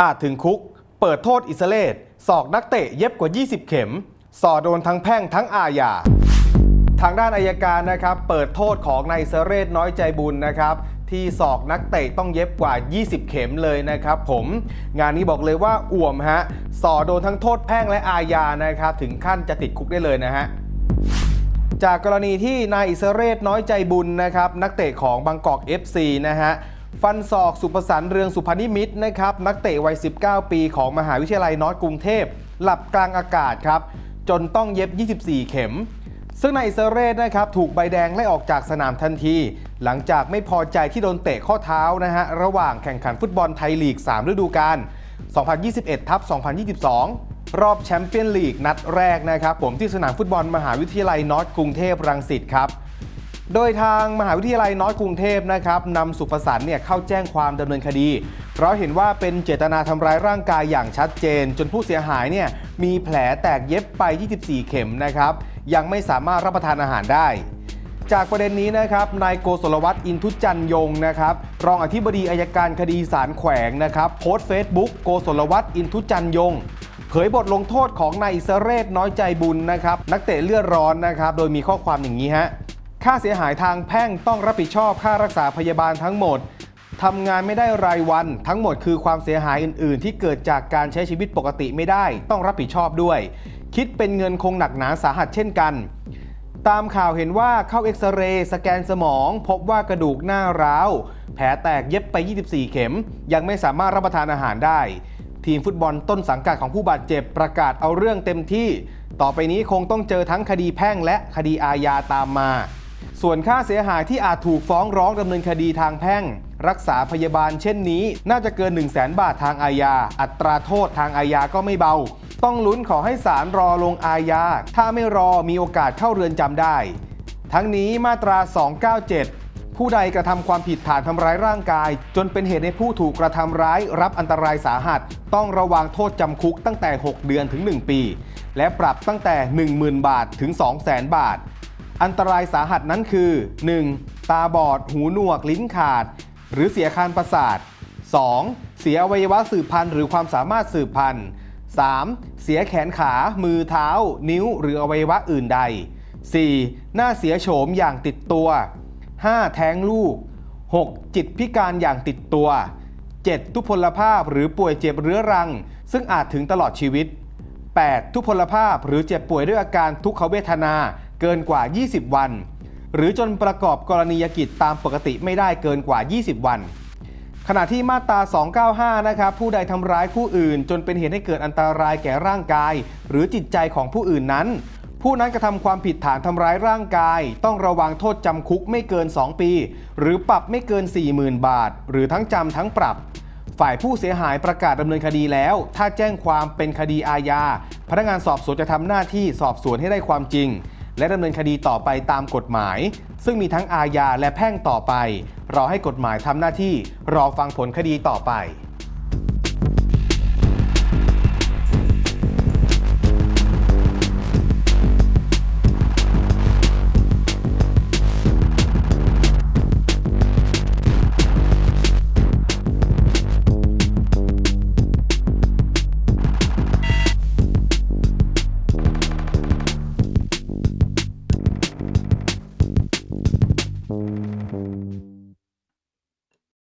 อาจถึงคุก เปิดโทษอิสเลตสอกนักเตะเย็บกว่า 20 เข็ม สอโดนทั้งแพ่งทั้งอาญาทางด้านอายการนะครับ เปิดโทษของนายเสเรศน้อยใจบุญนะครับ ที่ศอกนักเตะต้องเย็บกว่า 20 เข็มเลยนะครับผม งานนี้บอกเลยว่าอ่วมฮะสอโดนทั้งโทษแพ่งและอาญานะครับ ถึงขั้นจะติดคุกได้เลยนะฮะจากกรณีที่นายอิสเรศน้อยใจบุญนะครับ นักเตะของบางกอก FC นะฮะ ฟันศอกสุประสันเรืองสุพนิมิตนะครับนักเตะวัย 19 ปีของมหาวิทยาลัยนอร์ทกรุงเทพ หลับกลางอากาศครับ จนต้องเย็บ 24 เข็ม ซึ่งนายอิสเรศนะครับถูกใบแดงไล่ออกจากสนามทันที หลังจากไม่พอใจที่โดนเตะข้อเท้านะฮะระหว่างแข่งขันฟุตบอลไทยลีก 3 ฤดูกาล 2021ทับ2022รอบแชมเปี้ยนลีกนัดแรกนะครับผมที่สนามฟุตบอลมหาวิทยาลัยนอร์ทกรุงเทพรังสิตครับ โดยทางมหาวิทยาลัยน้อร์ทกรุงเทพนะครับนำสุภสันเนี่ยเข้าแจ้งความดำเนินคดี เพราะเห็นว่าเป็นเจตนาทำร้ายร่างกายอย่างชัดเจน จนผู้เสียหายเนี่ยมีแผลแตกเย็บไป 24 เข็มนะครับ ยังไม่สามารถรับประทานอาหารได้ จากประเด็นนี้นะครับนายโกศลวัฒน์อินทุจันยงนะครับรองอธิบดีอายการคดีสารแขวงนะครับโพสต์เฟซบุ๊กโกศลวัฒน์อินทุจันยงเผยบทลงโทษของนายอิสเรศน้อยใจบุญนะครับนักเตะเลือดร้อนนะครับโดยมีข้อความอย่างนี้ฮะ ค่าเสียหายทางแพ่งต้องรับผิดชอบค่ารักษาพยาบาลทั้งหมดทำงานไม่ได้รายวัน ทั้งหมดคือความเสียหายอื่น ๆ ที่เกิดจากการใช้ชีวิตปกติไม่ได้ ต้องรับผิดชอบด้วย คิดเป็นเงินคงหนักหนาสาหัสเช่นกัน ตามข่าวเห็นว่าเข้าเอ็กซเรย์สแกนสมอง พบว่ากระดูกหน้าร้าว แผลแตกเย็บไป 24 เข็ม ยังไม่สามารถรับประทานอาหารได้ ทีมฟุตบอลต้นสังกัดของผู้บาดเจ็บประกาศเอาเรื่องเต็มที่ ต่อไปนี้คงต้องเจอทั้งคดีแพ่งและคดีอาญาตามมา ส่วนค่าเสียหายที่อาจถูกฟ้องร้องดำเนินคดีทางแพ่ง รักษาพยาบาลเช่นนี้ น่าจะเกิน 1 0 0 0 0แบาททางอาญา อัตราโทษทางอาญาก็ไม่เบา ต้องลุ้นขอให้ศาลรอลงอาญา ถ้าไม่รอมีโอกาสเข้าเรือนจำได้ ทั้งนี้มาตรา 297ผู้ใดกระทำความผิดฐานทำร้ายร่างกาย จนเป็นเหตุให้ผู้ถูกกระทำร้ายรับอันตรายสาหัส ต้องระวังโทษจำคุกตั้งแต่ 6 เดือนถึง 1 ปี และปรับตั้งแต่ 10,000 บาทถึง 200,000 บาท อันตรายสาหัสนั้นคือ 1. ตาบอด หูหนวก ลิ้นขาด หรือเสียคานประสาท 2. เสียอวัยวะสืบพันธุ์หรือความสามารถสืบพันธุ์ 3. เสียแขนขา มือเท้า นิ้ว หรืออวัยวะอื่นใด 4. หน้าเสียโฉมอย่างติดตัว 5. แท้งลูก 6. จิตพิการอย่างติดตัว 7. ทุพพลภาพหรือป่วยเจ็บเรื้อรัง ซึ่งอาจถึงตลอดชีวิต 8. ทุพพลภาพหรือเจ็บป่วยด้วยอาการทุกขเวทนา เกินกว่า 20 วัน หรือจนประกอบกรณียกิจตามปกติไม่ได้เกินกว่า 20 วัน ขณะที่มาตรา 295 นะครับ ผู้ใดทำร้ายผู้อื่น จนเป็นเหตุให้เกิดอันตรายแก่ร่างกาย หรือจิตใจของผู้อื่นนั้น ผู้นั้นกระทำความผิดฐานทำร้ายร่างกาย ต้องระวังโทษจำคุกไม่เกิน 2 ปี หรือปรับไม่เกิน 40,000 บาท หรือทั้งจำทั้งปรับฝ่ายผู้เสียหายประกาศดำเนินคดีแล้ว ถ้าแจ้งความเป็นคดีอาญา พนักงานสอบสวนจะทำหน้าที่สอบสวนให้ได้ความจริง และดำเนินคดีต่อไปตามกฎหมาย ซึ่งมีทั้งอาญาและแพ่งต่อไป รอให้กฎหมายทำหน้าที่รอฟังผลคดีต่อไป